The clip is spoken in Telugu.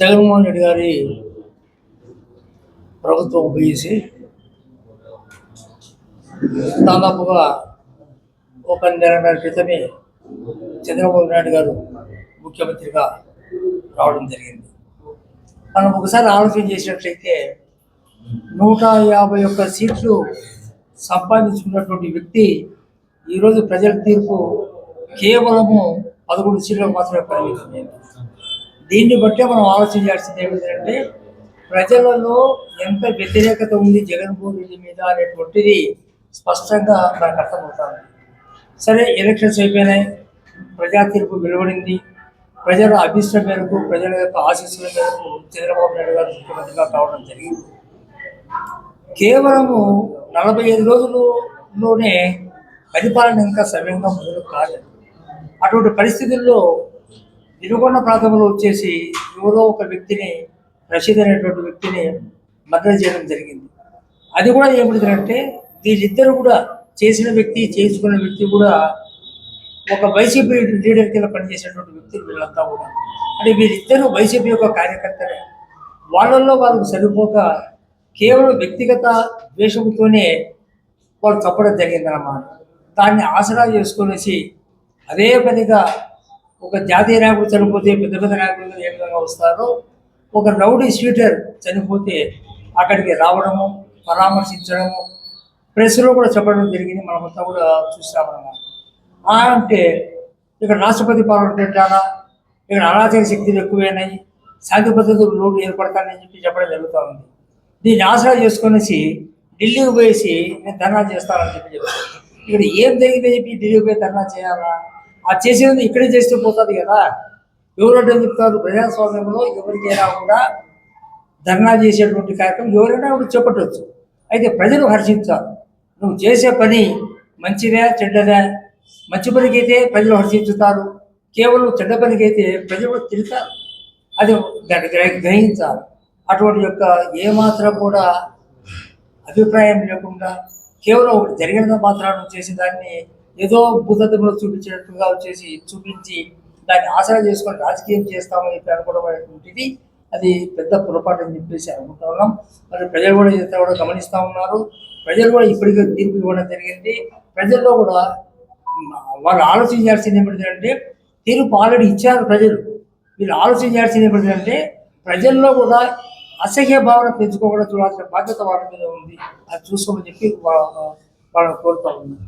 జగన్మోహన్ రెడ్డి గారి ప్రభుత్వం ఉపయోగించి దాదాపుగా ఒక నెలన్నర క్రితమే చంద్రబాబు నాయుడు గారు ముఖ్యమంత్రిగా రావడం జరిగింది. మనం ఒకసారి ఆలోచన చేసినట్లయితే నూట యాభై ఒక్క సీట్లు సంపాదించుకున్నటువంటి వ్యక్తి ఈరోజు ప్రజల తీర్పు కేవలము పదకొండు సీట్లకు మాత్రమే పరిమితమైంది. దీన్ని బట్టే మనం ఆలోచన చేయాల్సింది ఏమిటంటే ప్రజలలో ఎంత వ్యతిరేకత ఉంది జగన్మోహన్ రెడ్డి మీద అనేటువంటిది స్పష్టంగా మనకు అర్థమవుతుంది. సరే ఎలక్షన్స్ అయిపోయినాయి ప్రజా తీర్పు వెలువడింది ప్రజల అభిష్టం మేరకు ప్రజల యొక్క ఆశీస్సుల మేరకు చంద్రబాబు నాయుడు గారు ముఖ్యమంత్రిగా కావడం జరిగింది. కేవలము నలభై ఐదు రోజులలోనే పరిపాలన ఇంకా సవ్యంగా మొదలు కాలేదు. అటువంటి పరిస్థితుల్లో నిరుగొండ ప్రాంతంలో వచ్చేసి ఎవరో ఒక వ్యక్తిని రషీద్ అనేటువంటి వ్యక్తిని మద్దతు చేయడం జరిగింది. అది కూడా ఏమిటిదంటే వీళ్ళిద్దరు కూడా చేసిన వ్యక్తి చేసుకున్న వ్యక్తి కూడా ఒక వైసీపీ లీడర్ కింద పనిచేసినటువంటి వ్యక్తులు వీళ్ళంతా కూడా. అంటే వీళ్ళిద్దరూ వైసీపీ యొక్క కార్యకర్తలే. వాళ్ళల్లో వాళ్ళకు సరిపోక కేవలం వ్యక్తిగత ద్వేషంతోనే వాళ్ళు తప్పడం జరిగిందన్నమాట. దాన్ని ఆసరా చేసుకునేసి అదే పనిగా ఒక జాతీయ నాయకుడు చనిపోతే పెద్ద పెద్ద నాయకులు ఏ విధంగా వస్తారో ఒక రౌడీ స్వీటర్ చనిపోతే అక్కడికి రావడము పరామర్శించడము ప్రెస్లో కూడా చెప్పడం జరిగింది మనమంతా కూడా చూసామన్నమాట అంటే ఇక్కడ రాష్ట్రపతి పాలన పెట్టాలా? ఇక్కడ అరాచక శక్తులు ఎక్కువైనాయి శాంతి పద్ధతులు లోటు ఏర్పడతానని చెప్పి చెప్పడం జరుగుతూ ఉంది. దీన్ని ఆసరా చేసుకునేసి ఢిల్లీకి పోయేసి నేను ధర్నా చేస్తానని చెప్పి చెప్పాను ఇక్కడ ఏం జరిగిందని చెప్పి ఢిల్లీకి పోయి ధర్నా చేయాలా? ఆ చేసేది ఇక్కడే చేస్తే పోతుంది కదా. ఎవరంటే చెప్తారు ప్రజాస్వామ్యంలో ఎవరికైనా కూడా ధర్నా చేసేటువంటి కార్యక్రమం ఎవరైనా కూడా చెప్పటవచ్చు అయితే ప్రజలు హర్షించాలి. నువ్వు చేసే పని మంచిదే చెడ్డదే. మంచి పనికైతే ప్రజలు హర్షించుతారు. కేవలం చెడ్డ పనికైతే ప్రజలు తిరుగుతారు అది దాన్ని గ్రహించాలి. అటువంటి యొక్క ఏమాత్రం కూడా అభిప్రాయం లేకుండా కేవలం ఒకటి జరిగిన మాత్రాన్ని చేసి దాన్ని ఏదో భూతత్వంలో చూపించినట్టుగా వచ్చేసి చూపించి దాన్ని ఆసరా చేసుకొని రాజకీయం చేస్తామని చెప్పి అనుకోవడం అది పెద్ద పొరపాటు అని చెప్పేసి అనుకుంటా ఉన్నాం. మరి ప్రజలు కూడా ఇదంతా కూడా గమనిస్తూ ఉన్నారు. ప్రజలు కూడా ఇప్పటికే తీర్పు ఇవ్వడం జరిగింది. ప్రజల్లో కూడా వాళ్ళు ఆలోచించాల్సింది ఏమిటంటే తీర్పు ఆల్రెడీ ఇచ్చారు ప్రజలు. వీళ్ళు ఆలోచించాల్సింది ఏమిటంటే ప్రజల్లో కూడా అసహ్య భావన పెంచుకోకుండా చూడాల్సిన బాధ్యత వాళ్ళ మీద ఉంది. అది చూసుకోమని చెప్పి వాళ్ళ కోరుతా ఉన్నాను